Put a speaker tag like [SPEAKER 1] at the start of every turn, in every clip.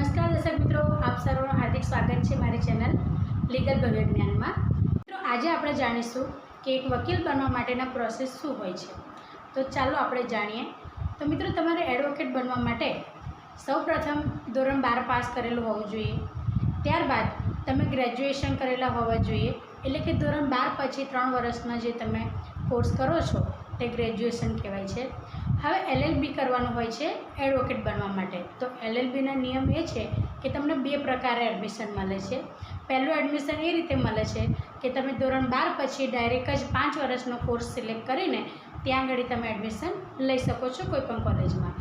[SPEAKER 1] નમસ્કાર દર્શક મિત્રો, આપ સર્વનું હાર્દિક સ્વાગત છે મારી ચેનલ લીગલ ભવ્ય જ્ઞાનમાં મિત્રો, આજે આપણે જાણીશું કે એક વકીલ બનવા માટેના પ્રોસેસ શું હોય છે. તો ચાલો આપણે જાણીએ. તો મિત્રો, તમારે એડવોકેટ બનવા માટે સૌપ્રથમ ધોરણ બાર પાસ કરેલું હોવું જોઈએ. ત્યારબાદ તમે ગ્રેજ્યુએશન કરેલા હોવા જોઈએ. એટલે કે ધોરણ બાર પછી ત્રણ વર્ષમાં જે તમે કોર્સ કરો છો તે ગ્રેજ્યુએશન કહેવાય છે. હવે એલએલબી કરવાનું હોય છે એડવોકેટ બનવા માટે. તો એલએલબીના નિયમ એ છે કે તમને બે પ્રકારે એડમિશન મળે છે. પહેલું એડમિશન એ રીતે મળે છે કે તમે ધોરણ બાર પછી ડાયરેક્ટ જ પાંચ વર્ષનો કોર્સ સિલેક્ટ કરીને ત્યાં આગળ તમે એડમિશન લઈ શકો છો કોઈપણ કોલેજમાં.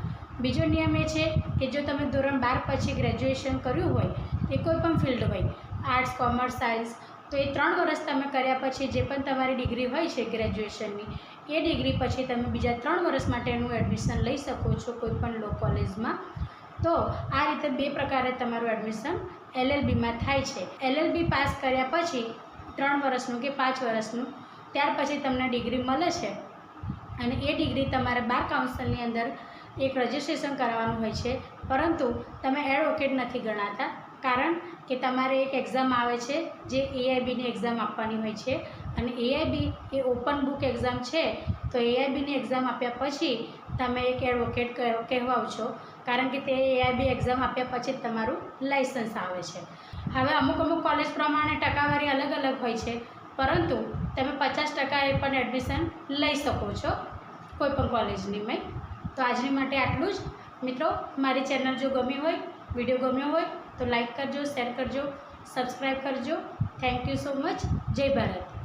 [SPEAKER 1] બીજો નિયમ એ છે કે જો તમે ધોરણ બાર પછી ગ્રેજ્યુએશન કર્યું હોય એ કોઈ પણ ફિલ્ડ હોય આર્ટ્સ કોમર્સ સાયન્સ તો એ ત્રણ વર્ષ તમે કર્યા પછી જે પણ તમારી ડિગ્રી હોય છે ગ્રેજ્યુએશનની, એ ડિગ્રી પછી તમે બીજા ત્રણ વર્ષ માટેનું એડમિશન લઈ શકો છો કોઈપણ લો કોલેજમાં તો આ રીતે બે પ્રકારે તમારું એડમિશન એલએલબીમાં થાય છે. એલએલબી પાસ કર્યા પછી ત્રણ વર્ષનું કે પાંચ વર્ષનું ત્યાર પછી તમને ડિગ્રી મળે છે. અને એ ડિગ્રી તમારે બાર કાઉન્સિલની અંદર એક રજિસ્ટ્રેશન કરાવવાનું હોય છે. પરંતુ તમે એડવોકેટ નથી ગણાતા. કારણ કે તમારે એક એક્ઝામ આવે છે, જે એઆઈબીની એક્ઝામ આપવાની હોય છે. અને એઆઈબી એ ઓપન બુક એક્ઝામ છે, તો એઆઈબીની એક્ઝામ આપ્યા પછી તમે એક એડવોકેટ કહેવ- કહેવાઓ છો. કારણ કે તે એઆઈબી એક્ઝામ આપ્યા પછી તમારું લાઇસન્સ આવે છે. હવે અમુક અમુક કોલેજ પ્રમાણે ટકાવારી અલગ અલગ હોય છે, પરંતુ તમે પચાસ ટકાએ પણ એડમિશન લઈ શકો છો, કોઈ પણ કોલેજની મેં. તો આજની માટે આટલું જ. મિત્રો, મારી ચેનલ જો ગમી હોય વીડિયો ગમ્યો હોય તો લાઇક કરજો, શેર કરજો, સબસ્ક્રાઈબ કરજો. થેન્ક યુ સો મચ જય ભારત.